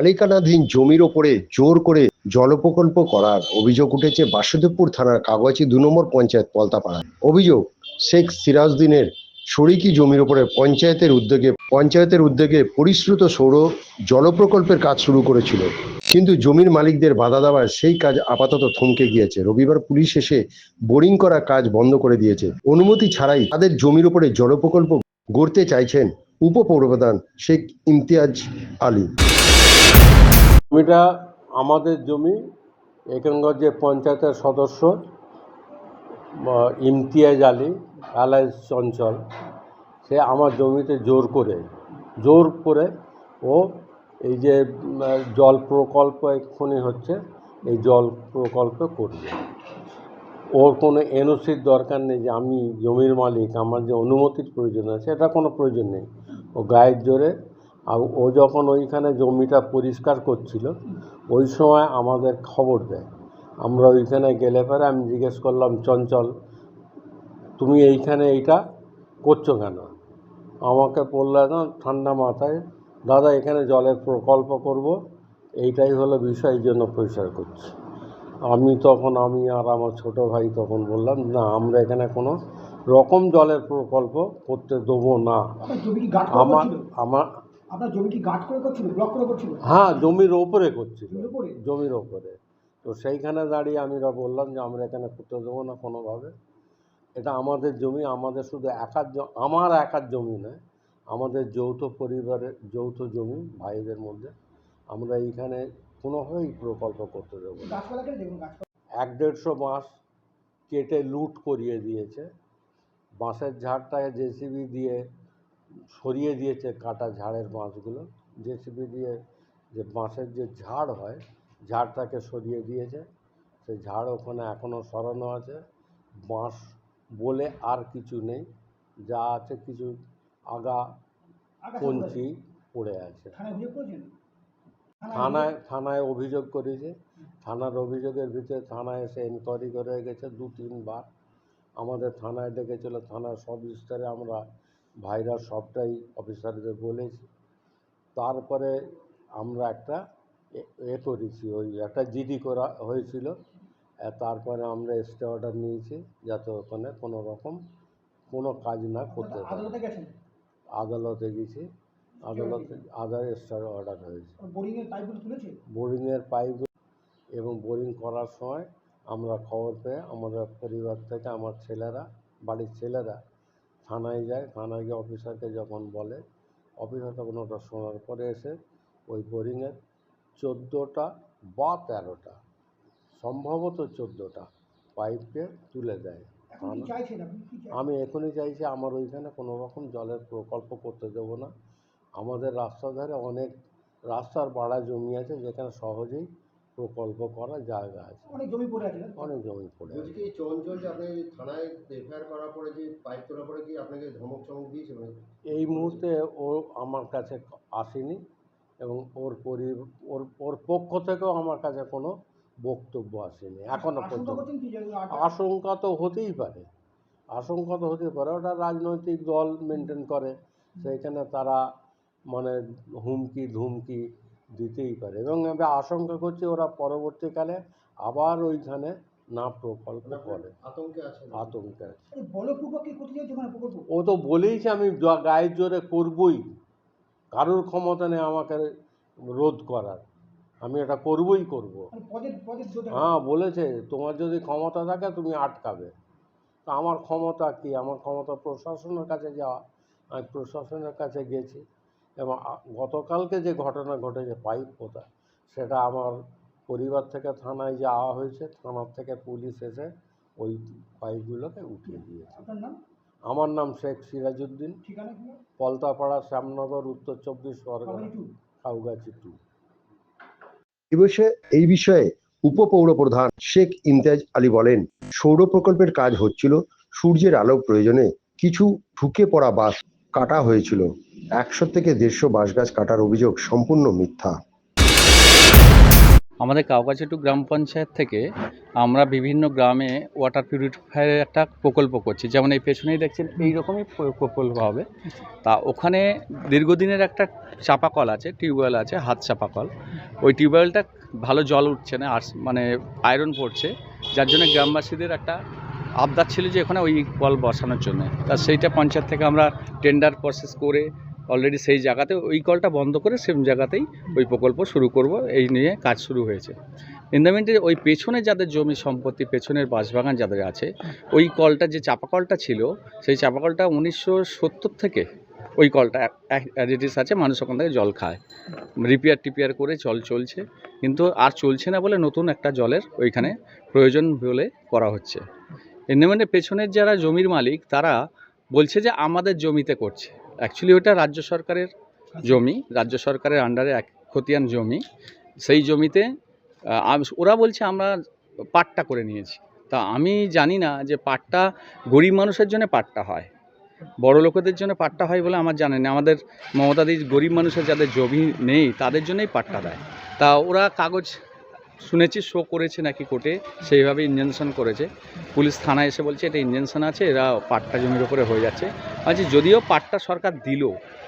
মালিকানাধীন জমির ওপরে জোর করে জল প্রকল্প করার অভিযোগ উঠেছে বাসুদেবপুর থানার কাগজী দু নম্বর পঞ্চায়েত পলতাপাড়ায়। অভিযোগ, শেখ সিরাজদ্দিনের শরিকি জমির ওপরে পঞ্চায়েতের উদ্যোগে পঞ্চায়েতের উদ্যোগে পরিশ্রুত সৌর জল প্রকল্পের কাজ শুরু করেছিল। কিন্তু জমির মালিকদের বাধা দেওয়ায় সেই কাজ আপাতত থমকে গিয়েছে। রবিবার পুলিশ এসে বোরিং করা কাজ বন্ধ করে দিয়েছে। অনুমতি ছাড়াই তাদের জমির উপরে জল প্রকল্প গড়তে চাইছেন উপপৌরপ্রধান শেখ ইমতিয়াজ আলী। জমিটা আমাদের জমি যে পঞ্চায়েতের সদস্য ইমতিয়াজ আলী আলাই চঞ্চল। সে আমার জমিতে জোর করে জোর করে ও এই যে জল প্রকল্প এক্ষুনি হচ্ছে, এই জল প্রকল্প করবে। ওর কোনো এনওসির দরকার নেই যে আমি জমির মালিক, আমার যে অনুমতির প্রয়োজন আছে, এটা কোনো প্রয়োজন নেই। ও গায়ের জোরে। আর ও যখন ওইখানে জমিটা পরিষ্কার করছিল, ওই সময় আমাদের খবর দেয়। আমরা ওইখানে গেলে পরে আমি জিজ্ঞেস করলাম, চঞ্চল, তুমি এইখানে এইটা করছ কেন? আমাকে বললে, না, ঠান্ডা মাথায়। দাদা, এখানে জলের প্রকল্প করব। এইটাই হলো বিষয় জন্য পরিষ্কার করছি। আমি তখন, আমি আর আমার ছোট ভাই তখন বললাম, না, আমরা এখানে কোনো রকম জলের প্রকল্প করতে দেবো না। আমার আমার আপনার জমি কি গাট করে করছিল? ব্লক করে করছিল? হ্যাঁ জমির ওপরে করছিল। জমির ওপরে? তো সেইখানে দাঁড়িয়ে আমি বললাম যে আমরা এখানে করতে দেবো না কোনোভাবে। এটা আমাদের জমি আমাদের শুধু একার আমার একার জমি নয় আমাদের যৌথ পরিবারের যৌথ জমি ভাইদের মধ্যে। আমরা এইখানে কোনোভাবেই প্রকল্প করতে দেবো এক দেড়শো বাঁশ কেটে লুট করিয়ে দিয়েছে। বাঁশের ঝাড়টাকে জেসিবি দিয়ে সরিয়ে দিয়েছে কাটা ঝাড়ের বাঁশগুলো। জেসিবি দিয়ে যে বাঁশের যে ঝাড় হয় ঝাড়টাকে সরিয়ে দিয়েছে। সেই ঝাড় ওখানে এখনও সরানো আছে। বাঁশ বলে আর কিছু নেই। যা আছে কিছু আগা কঞ্চি পড়ে আছে। থানায় থানায় থানায় অভিযোগ করেছে। থানার অভিযোগের ভিতরে থানায় এসে এনকোয়ারি করে গেছে দু তিনবার আমাদের থানায় ডেকেছিল থানার সব স্তরে আমরা ভাইরা সবটাই অফিসারদের বলেছি। তারপরে আমরা একটা এ- করেছি ওই একটা জিডি করা হয়েছিল। তারপরে আমরা স্টে অর্ডার নিয়েছি যাতে ওখানে কোনো রকম কোনো কাজ না করতে পারে। আদালতে গেছেন? আদালতে গেছি। আদালতে আদার স্টার অর্ডার হয়েছে। বোরিং এর পাইপগুলো বোরিংয়ের পাইপ এবং বোরিং করার সময় আমরা খবর পেয়ে আমাদের পরিবার থেকে আমার ছেলেরা বাড়ির ছেলেরা থানায় যায়। থানায় গিয়ে অফিসারকে যখন বলে অফিসার তখন ওটা শোনার পরে এসে ওই বোরিংয়ের চোদ্দোটা বা তেরোটা সম্ভবত চোদ্দোটা পাইপকে তুলে দেয়। আমি এখনই চাইছি আমার ওইখানে কোনো রকম জলের প্রকল্প করতে দেবো না। আমাদের রাস্তার ধারে অনেক রাস্তার বাড়া জমি আছে যেখানে সহজেই প্রকল্প করা জায়গা আছে। অনেক জমি পড়ে আছে অনেক জমি পড়ে বলছি আছে। কি চঞ্চল যে আপনি থানায় এফআইআর করার পরে যে পাইপ তোলার পরে কি আপনাকে ধমক চমক দিয়েছে মানে? এই মুহূর্তে ও আমার কাছে আসেনি এবং ওর পরি ওর ওর পক্ষ থেকেও আমার কাছে কোনো বক্তব্য আসেনি এখনও আশঙ্কা পর্যন্ত। আশঙ্কা তো হতেই পারে আশঙ্কা তো হতেই পারে ওটা রাজনৈতিক দল মেনটেন করে সেইখানে তারা মানে হুমকি ধুমকি দিতেই পারে। এবং আমি আশঙ্কা করছি ওরা পরবর্তীকালে আবার ওইখানে না প্রকল্প করে। আতঙ্কে আছে ও তো বলেইছে আমি গায়ের জোরে করবই। কারোর ক্ষমতা নেই আমাকে রোধ করার। আমি এটা করবই করব। মানে পদের পদের জোর হ্যাঁ বলেছে তোমার যদি ক্ষমতা থাকে তুমি আটকাবে। তা আমার ক্ষমতা কি? আমার ক্ষমতা প্রশাসনের কাছে যাওয়া। আমি প্রশাসনের কাছে গেছি। এবং গতকালকে যে ঘটনা ঘটেছে পাইপ পোতা সেটা আমার পরিবার থেকে থানায় যাওয়া হয়েছে থানার থেকে পুলিশ এসে ওই পাইপগুলোকে উঠিয়ে দিয়েছে। আমার নাম শেখ সিরাজউদ্দিন পলতাপাড়া শ্যামনগর উত্তর চব্বিশ পরগনা কাবাডি টু। এই বিষয়ে এই বিষয়ে উপপৌরপ্রধান শেখ ইমতিয়াজ আলী বলেন সৌর প্রকল্পের কাজ হচ্ছিল সূর্যের আলো প্রয়োজনে কিছু ঢুকে পড়া বাঁশ কাটা হয়েছিল। একশো থেকে দেড়শো বাঁশ গাছ কাটার অভিযোগ সম্পূর্ণ মিথ্যা। আমাদের কাউকাচিটু গ্রাম পঞ্চায়েত থেকে আমরা বিভিন্ন গ্রামে ওয়াটার পিউরিফায়ারের একটা প্রকল্প করছি। যেমন এই পেছনেই দেখছেন এই রকমই প্রকল্প হবে। তা ওখানে দীর্ঘদিনের একটা চাপা কল আছে, টিউবওয়েল আছে, হাত চাপা কল ওই টিউবওয়েলটা ভালো জল উঠছে না, আর মানে আয়রন পড়ছে। যার জন্য গ্রামবাসীদের একটা আবদার ছিল যে ওখানে ওই কল বসানোর জন্য। তা সেইটা পঞ্চায়েত থেকে আমরা টেন্ডার প্রসেস করে অলরেডি সেই জায়গাতে ওই কলটা বন্ধ করে সেম জায়গাতেই ওই প্রকল্প শুরু করব, এই নিয়ে কাজ শুরু হয়েছে। ইন্দামিন্টে ওই পেছনে যাদের জমি সম্পত্তি, পেছনের বাঁশবাগান যাদের আছে, ওই কলটা যে চাপা কলটা ছিল, সেই চাপা কলটা উনিশশো সত্তর থেকে ওই কলটা অ্যাডিটিস আছে, মানুষ ওখান থেকে জল খায়। রিপেয়ার টিপিয়ার করে জল চলছে, কিন্তু আর চলছে না বলে নতুন একটা জলের ওইখানে প্রয়োজন বলে করা হচ্ছে। ইন্দামিন্টে পেছনের যারা জমির মালিক, তারা বলছে যে আমাদের জমিতে করছে। অ্যাকচুয়ালি ওটা রাজ্য সরকারের জমি, রাজ্য সরকারের আন্ডারে এক খতিয়ান জমি। সেই জমিতে ওরা বলছে আমরা পাট্টা করে নিয়েছি। তা আমি জানি না যে পাট্টা গরিব মানুষের জন্য পাট্টা হয়। বড় লোকেদের জন্য পাট্টা হয় বলে আমার জানা নেই। আমাদের মমতাদি গরিব মানুষের যাদের জমি নেই, তাদের জন্যই পাট্টা দেয়। তা ওরা কাগজ শুনেছি শো করেছে নাকি কোর্টে, সেইভাবে ইঞ্জেকশন করেছে। পুলিশ থানায় এসে বলছে, এটা ইঞ্জেকশন আছে, এরা পাট্টা জমির ওপরে হয়ে যাচ্ছে। আচ্ছা যদিও পাট্টা সরকার দিল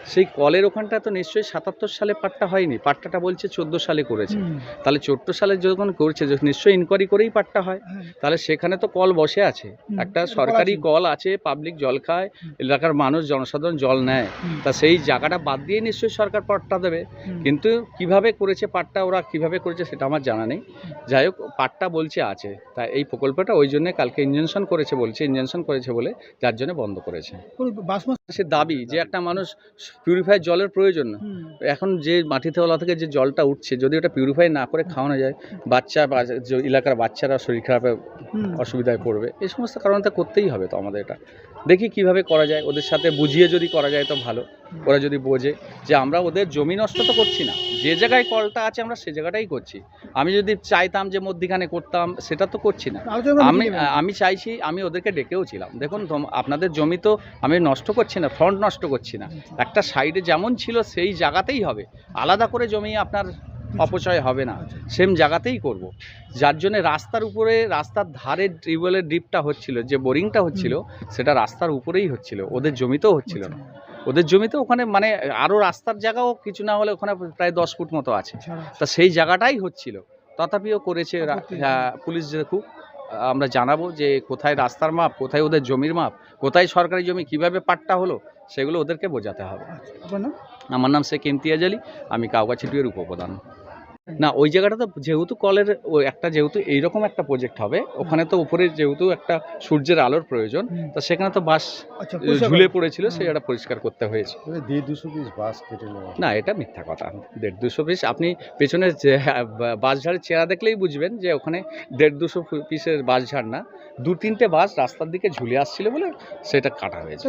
সেই কলের ওখানটা তো নিশ্চয়ই সাতাত্তর সালে পাট্টা হয়নি। পাট্টাটা বলছে চোদ্দ সালে করেছে। তাহলে চোদ্দ সালে যখন করছে যে নিশ্চয়ই ইনকোয়ারি করেই পাট্টা হয়। হ্যাঁ। তাহলে সেখানে তো কল বসে আছে। একটা সরকারি কল আছে পাবলিক জল খায় এলাকার মানুষ জনসাধারণ জল নেয়। তা সেই জায়গাটা বাদ দিয়ে নিশ্চয়ই সরকার পাট্টা দেবে। কিন্তু কীভাবে করেছে পাট্টা ওরা কীভাবে করেছে সেটা আমার জানা নেই। যাই হোক পাট্টা বলছে আছে। তা এই প্রকল্পটা ওই জন্য কালকে ইঞ্জেকশন করেছে বলছে ইঞ্জেকশন করেছে বলে যার জন্য বন্ধ করেছে। সে দাবি যে একটা মানুষ পিউরিফায়ার জলের প্রয়োজন না। এখন যে মাটিতে ওলা থেকে যে জলটা উঠছে যদি ওটা পিউরিফাই না করে খাওয়ানো যায় বাচ্চা বা যে এলাকার বাচ্চারা শরীর খারাপে অসুবিধায় পড়বে এই সমস্ত কারণে করতেই হবে তো আমাদের এটা। দেখি কীভাবে করা যায় ওদের সাথে বুঝিয়ে যদি করা যায় তো ভালো। ওরা যদি বোঝে যে আমরা ওদের জমি নষ্ট তো করছি না। যে জায়গায় কলটা আছে আমরা সে জায়গাটাই করছি। আমি যদি চাইতাম যে মধ্যিখানে করতাম সেটা তো করছি না। আমি আমি চাইছি আমি ওদেরকে ডেকেও ছিলাম। দেখুন আপনাদের জমি তো আমি নষ্ট করছি না ফ্রন্ট নষ্ট করছি না। একটা সাইডে যেমন ছিল সেই জায়গাতেই হবে। আলাদা করে জমি আপনার অপচয় হবে না। সেম জায়গাতেই করব। যার জন্য রাস্তার উপরে রাস্তার ধারে টিউবওয়েলের ডিপটা হচ্ছিল যে বোরিংটা হচ্ছিল সেটা রাস্তার উপরেই হচ্ছিল। ওদের জমিতেও হচ্ছিল না। ওদের জমিতে ওখানে মানে আরও রাস্তার জায়গাও কিছু না হলে ওখানে প্রায় দশ ফুট মতো আছে। তা সেই জায়গাটাই হচ্ছিল। তথাপিও করেছে হ্যাঁ, পুলিশ খুব আমরা জানাব যে কোথায় রাস্তার মাপ কোথায় ওদের জমির মাপ কোথায় সরকারি জমি কীভাবে পাট্টা হলো সেগুলো ওদেরকে বোঝাতে হবে। আমার নাম শেখ ইমতিয়াজ আলী আমি কাউগাছিটির উপপ্রধান। না ওই জায়গাটা তো যেহেতু কলের একটা যেহেতু এইরকম একটা প্রজেক্ট হবে ওখানে তো উপরে যেহেতু একটা সূর্যের আলোর প্রয়োজন তা সেখানে তো বাস ঝুলে পড়েছিল একটা পরিষ্কার করতে হয়েছে। দুশো পিস বাস না এটা মিথ্যা কথা। দেড় দুশো পিস আপনি পেছনে হ্যাঁ, বাস ঝাড়ের চেহারা দেখলেই বুঝবেন যে ওখানে দেড় দুশো পিসের বাস ঝাড় না দু তিনটে বাস রাস্তার দিকে ঝুলে আসছিল বলে সেটা কাটা হয়েছে।